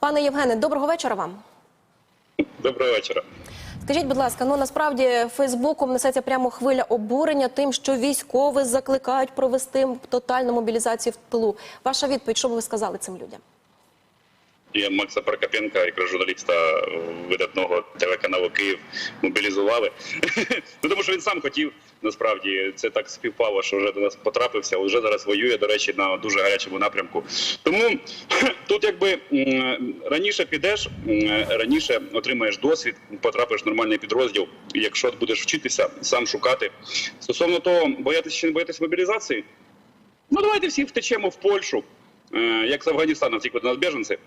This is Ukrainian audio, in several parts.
Пане Євгене, доброго вечора вам. Доброго вечора. Скажіть, будь ласка, ну насправді Фейсбуком несеться прямо хвиля обурення тим, що військові закликають провести тотальну мобілізацію в тилу. Ваша відповідь, що б ви сказали цим людям? Я Макса Прокопенка, як журналіста видатного телеканалу Київ, мобілізували. ну тому що він сам хотів. Насправді це так співпало, що вже до нас потрапився, вже зараз воює, до речі, на дуже гарячому напрямку. Тому тут, якби раніше підеш, раніше отримаєш досвід, потрапиш в нормальний підрозділ. Якщо будеш вчитися, сам шукати. Стосовно того, боятися чи не боятися мобілізації, ну давайте всі втечемо в Польщу, е, як з Афганістану, втікли до нас біженці.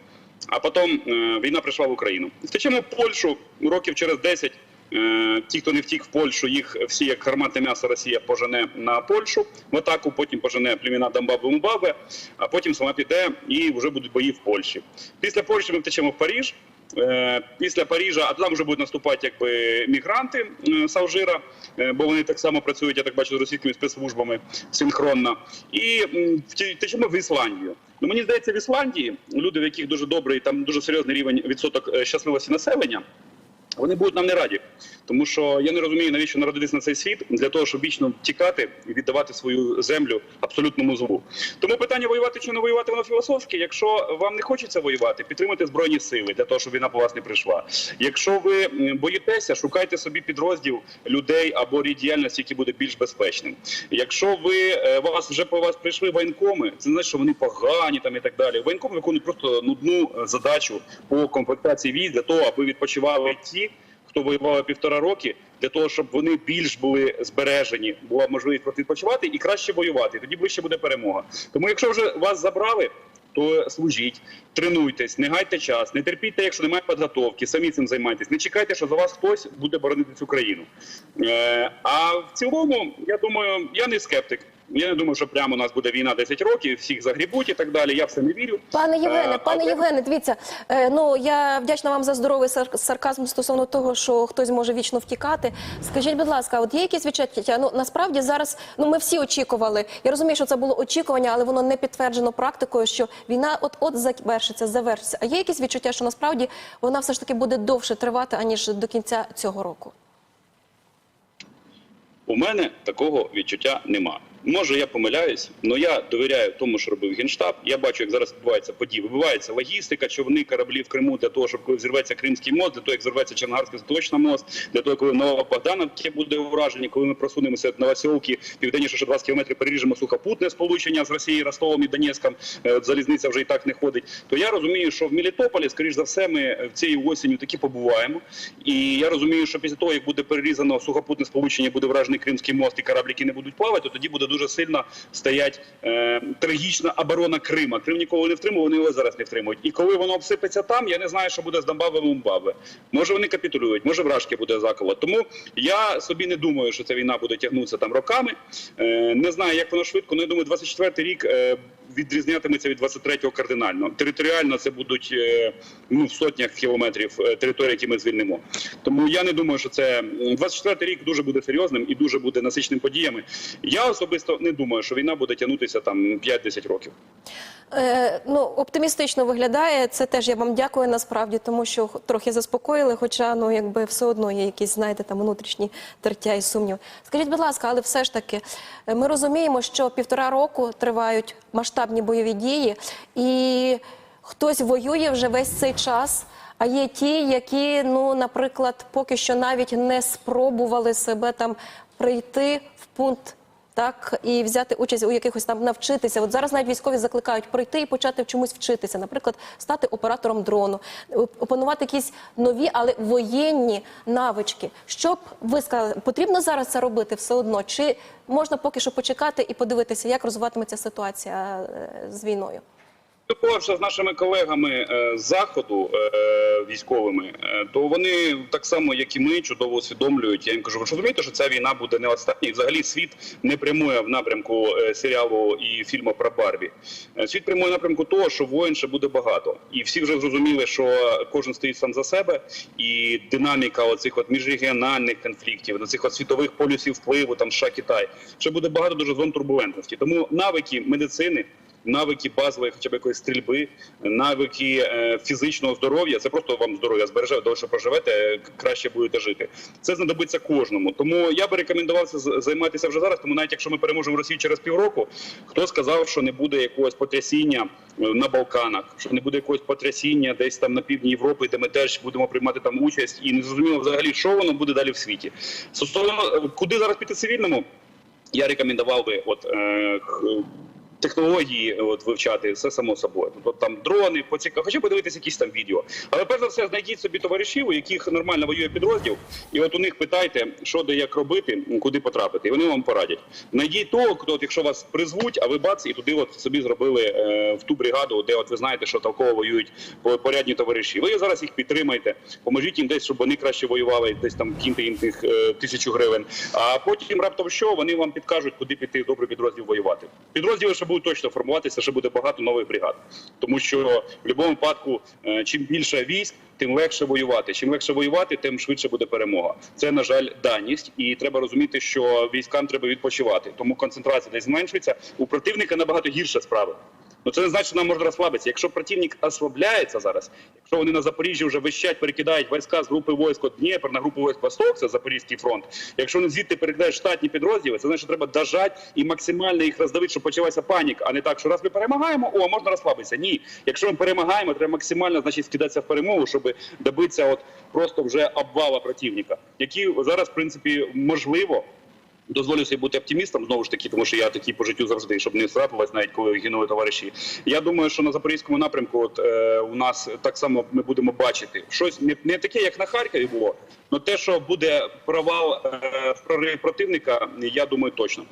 А потім е, війна прийшла в Україну. Втечемо в Польщу років через 10. Е, ті, хто не втік в Польщу, їх всі як гарматне м'ясо Росія пожене на Польщу в атаку, потім пожене племена Дамбаби Мубаби, а потім сама піде і вже будуть бої в Польщі. Після Польщі ми втечемо в Паріж. Е, Після Парижа, а там вже будуть наступати якби мігранти е, з Алжира, е, бо вони так само працюють, я так бачу, з російськими спецслужбами синхронно. І втечемо в Ісландію. Ну мені здається, в Ісландії люди, в яких дуже добрий, там дуже серйозний рівень відсоток е, щасливості населення. Вони будуть нам не раді, тому що я не розумію, навіщо народитись на цей світ для того, щоб вічно тікати і віддавати свою землю абсолютному злу. Тому питання воювати чи не воювати, воно філософське. Якщо вам не хочеться воювати, підтримуйте збройні сили для того, щоб війна по вас не прийшла. Якщо ви боїтеся, шукайте собі підрозділ людей або рід діяльності, який буде більш безпечним. Якщо ви е, вас вже по вас прийшли воєнкоми, це не значить, що вони погані там і так далі. Воєнкоми виконують просто нудну е, задачу по комплектації військ для того, аби відпочивали ті хто воював півтора роки, для того, щоб вони більш були збережені, була можливість відпочивати і краще воювати. Тоді ближче буде перемога. Тому, якщо вже вас забрали. То служіть, тренуйтесь, не гайте час, не терпіть, якщо немає підготовки, самі цим займайтесь. Не чекайте, що за вас хтось буде боронити цю країну. Е, а в цілому, я думаю, я не скептик. Я не думаю, що прямо у нас буде війна 10 років, всіх загрібуть і так далі. Я в це не вірю. Пане Євгене, Е, пане Євгене, дивіться, е, ну я вдячна вам за здоровий сар- сарказм стосовно того, що хтось може вічно втікати. Скажіть, будь ласка, от є якісь відчуття? Ну насправді зараз ну ми всі очікували. Я розумію, що це було очікування, але воно не підтверджено практикою, що війна от от завершиться, завершиться. А є якісь відчуття, що насправді вона все ж таки буде довше тривати аніж до кінця цього року? У мене такого відчуття нема. Може, я помиляюсь, але я довіряю тому, що робив генштаб. Я бачу, як зараз відбуваються події. Вибивається логістика, човни, кораблі в Криму для того, щоб коли зірветься Кримський мост, для того, як зірветься Чонгарський заточний мост, для того, коли нова Богдановки буде ураження, коли ми просунемося від Новосілки, південніше, що 20 кілометрів переріжемо сухопутне сполучення з Росією, Ростовом і Донецьком. е, Залізниця вже і так не ходить. То я розумію, що в Мелітополі, скоріш за все, ми в цієї осінню таки побуваємо. І я розумію, що після того, як буде перерізано сухопутне сполучення, буде вражений Кримський мост і корабліки не будуть плавати, то тоді буде дуже сильно стоять е, трагічна оборона Крима. Крим ніколи не втримував, вони його зараз не втримують. І коли воно обсипеться там, я не знаю, що буде з Донбабом і Мумбабе. Може вони капітулюють, може вражки буде заколот. Тому я собі не думаю, що ця війна буде тягнутися там роками. Е, не знаю, як воно швидко. Ну я думаю, 24-й рік е, відрізнятиметься від 23-го кардинально. Територіально це будуть е, ну в сотнях кілометрів е, території, які ми звільнимо. Тому я не думаю, що це м, 24-й рік дуже буде серйозним і дуже буде насиченим подіями. Я особисто не думаю, що війна буде тягнутися там 5-10 років. Е, ну, оптимістично виглядає. Це теж я вам дякую насправді, тому що трохи заспокоїли, хоча ну якби все одно є якісь, знаєте, там внутрішні тертя і сумнів. Скажіть, будь ласка, але все ж таки, е, ми розуміємо, що півтора року тривають масштабні бойові дії, і хтось воює вже весь цей час. А є ті, які, ну, наприклад, поки що навіть не спробували себе там прийти в пункт так і взяти участь у якихось там навчитися. От зараз навіть військові закликають прийти і почати в чомусь вчитися, наприклад, стати оператором дрону, опанувати якісь нові, але воєнні навички. Що б ви сказали, потрібно зараз це робити все одно? Чи можна поки що почекати і подивитися, як розвиватиметься ситуація е, з війною? Спілкувався з нашими колегами е, з заходу е, військовими, е, то вони так само, як і ми, чудово усвідомлюють. Я їм кажу, ви розумієте, що ця війна буде не остання. Взагалі світ не прямує в напрямку серіалу і фільму про Барбі. Світ прямує в напрямку того, що воїн ще буде багато, і всі вже зрозуміли, що кожен стоїть сам за себе, і динаміка оцих от міжрегіональних конфліктів, на цих от світових полюсів впливу, там США, Китай, ще буде багато дуже зон турбулентності. Тому навики медицини навики базової, хоча б якоїсь стрільби, навики е, фізичного здоров'я. Це просто вам здоров'я збереже, довше проживете, е, краще будете жити. Це знадобиться кожному. Тому я би рекомендував це займатися вже зараз. Тому навіть якщо ми переможемо Росію через півроку, хто сказав, що не буде якогось потрясіння е, на Балканах, що не буде якогось потрясіння десь там на півдні Європи, де ми теж будемо приймати там участь, і не зрозуміло взагалі, що воно буде далі в світі. Стосовно куди зараз піти цивільному, я рекомендував би от е, технології от вивчати все само собою. Тобто там дрони, поціка, хоча подивитися якісь там відео. Але перш за все знайдіть собі товаришів, у яких нормально воює підрозділ, і от у них питайте, що де як робити, куди потрапити, і вони вам порадять. Знайдіть того, хто, от, якщо вас призвуть, а ви бац, і туди от собі зробили е, в ту бригаду, де от ви знаєте, що толково воюють порядні товариші. Ви зараз їх підтримайте, поможіть їм десь, щоб вони краще воювали, десь там кіньте їм тих е, тисячу гривень. А потім раптом що вони вам підкажуть, куди піти в добрий підрозділ воювати. Підрозділи ще будуть точно формуватися, ще буде багато нових бригад. Тому що в будь-якому випадку, е, чим більше військ, тим легше воювати. Чим легше воювати, тим швидше буде перемога. Це на жаль даність, і треба розуміти, що військам треба відпочивати. Тому концентрація десь зменшується. У противника набагато гірша справи. Ну це не значить, що нам можна розслабитися. Якщо противник ослабляється зараз, якщо вони на Запоріжжі вже вищать, перекидають війська з групи військ Дніпр на групу військ Восток, це Запорізький фронт. Якщо вони звідти перекидають штатні підрозділи, це значить, треба дожати і максимально їх роздавити, щоб почалася паніка, а не так, що раз ми перемагаємо, о, можна розслабитися. Ні, якщо ми перемагаємо, треба максимально значить скидатися в перемогу, щоб добитися от просто вже обвала противника, який зараз, в принципі, можливо. Дозволю собі бути оптимістом знову ж таки, тому що я такий по життю завжди, щоб не срапилась, навіть коли гинули товариші. Я думаю, що на запорізькому напрямку, от е, у нас так само ми будемо бачити щось не, не таке, як на Харкові було, але те, що буде провал е, в прориві противника, я думаю, точно.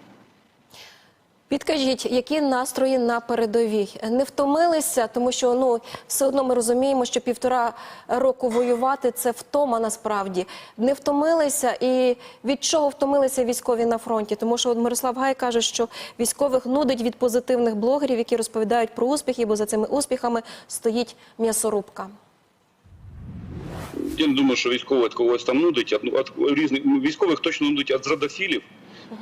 Підкажіть, які настрої на передовій? Не втомилися, тому що ну все одно ми розуміємо, що півтора року воювати це втома насправді. Не втомилися і від чого втомилися військові на фронті? Тому що от Мирослав Гай каже, що військових нудить від позитивних блогерів, які розповідають про успіхи, бо за цими успіхами стоїть м'ясорубка. Я не думаю, що військовий від когось там нудить. Від, від різних військових точно нудить від зрадофілів.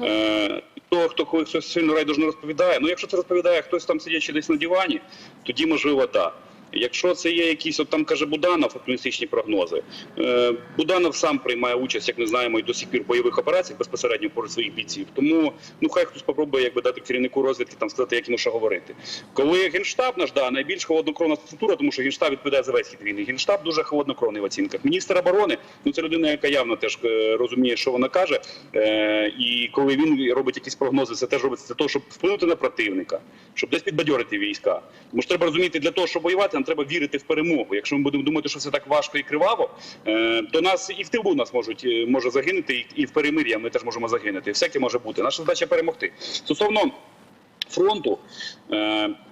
Е, того, хто коли хтось сильно райдужно розповідає. Ну, якщо це розповідає хтось там сидячи десь на дивані, тоді можливо так. Якщо це є якісь, от там каже Буданов, оптимістичні прогнози. Е, Буданов сам приймає участь, як ми знаємо, і до сих пір в бойових операціях безпосередньо поруч своїх бійців. Тому ну хай хтось спробує якби дати керівнику розвідки там сказати, як йому що говорити. Коли генштаб наш да найбільш холоднокровна структура, тому що генштаб відповідає за весь хід війни. Генштаб дуже холоднокровний в оцінках. Міністр оборони, ну це людина, яка явно теж е, розуміє, що вона каже. Е, і коли він робить якісь прогнози, це теж робиться для того, щоб вплинути на противника, щоб десь підбадьорити війська. Тому що треба розуміти, для того, щоб воювати, нам треба вірити в перемогу. Якщо ми будемо думати, що все так важко і криваво, е, то нас і в тилу нас можуть е, може загинути, і, в перемир'я ми теж можемо загинути. Всяке може бути. Наша задача перемогти. Стосовно фронту.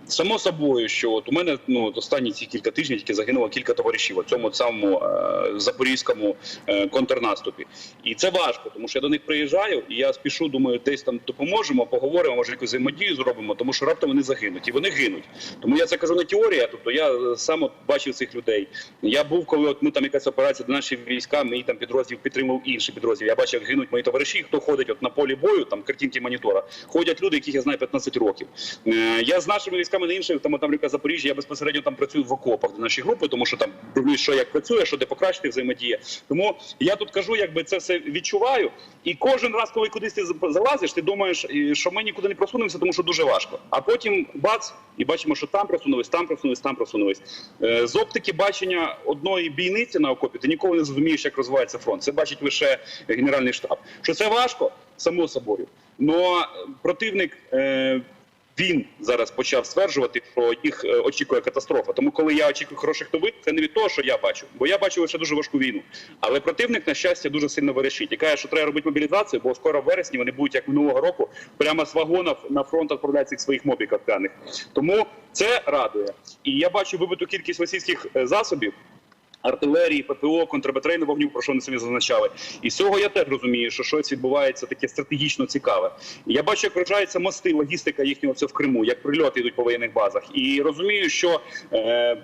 Само собою, що от у мене ну от останні ці кілька тижнів тільки загинуло кілька товаришів у цьому самому е, запорізькому е, контрнаступі, і це важко, тому що я до них приїжджаю, і я спішу, думаю, десь там допоможемо, поговоримо, може якусь взаємодію зробимо, тому що раптом вони загинуть, і вони гинуть. Тому я це кажу не теорія. Тобто я сам от бачив цих людей. Я був, коли от ми там якась операція до наші війська, мій там підрозділ підтримав інший підрозділ. Я бачив, як гинуть мої товариші. Хто ходить от на полі бою, там картинки монітора, ходять люди, яких я знаю 15 років. Е, Я з нашими військами на інших, там там ріка Запоріжжя, я безпосередньо там працюю в окопах до нашої групи, тому що там дивлюсь, що як працює, що де покращити взаємодія. Тому я тут кажу, якби це все відчуваю. І кожен раз, коли кудись ти залазиш, ти думаєш, що ми нікуди не просунемося, тому що дуже важко. А потім бац, і бачимо, що там просунулись, там просунулись, там просунулись. Е, З оптики бачення одної бійниці на окопі ти ніколи не зрозумієш, як розвивається фронт. Це бачить лише генеральний штаб. Що це важко, само собою. Но противник. Він зараз почав стверджувати, що їх е, очікує катастрофа. Тому, коли я очікую хороших новин, це не від того, що я бачу, бо я бачу лише дуже важку війну. Але противник, на щастя, дуже сильно вирішить і каже, що треба робити мобілізацію, бо скоро в вересні вони будуть як минулого року прямо з вагонів на фронт відправляти цих своїх мобіків п'яних. Тому це радує. І я бачу вибиту кількість російських е, засобів. Артилерії, ППО, контрбатарейного вогню, про що вони самі зазначали. І з цього я теж розумію, що щось відбувається таке стратегічно цікаве. Я бачу, як вражаються мости, логістика їхнього це в Криму, як прильоти йдуть по воєнних базах. І розумію, що е,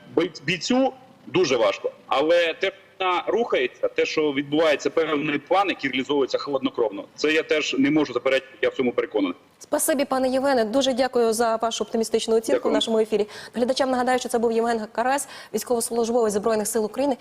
бійцю дуже важко, але те. Війна рухається, те, що відбувається певний план, який реалізовується холоднокровно, це я теж не можу заперечити, я в цьому переконаний. Спасибі, пане Євгене. Дуже дякую за вашу оптимістичну оцінку Дякую. в нашому ефірі. Глядачам нагадаю, що це був Євген Карась, військовослужбовець збройних сил України.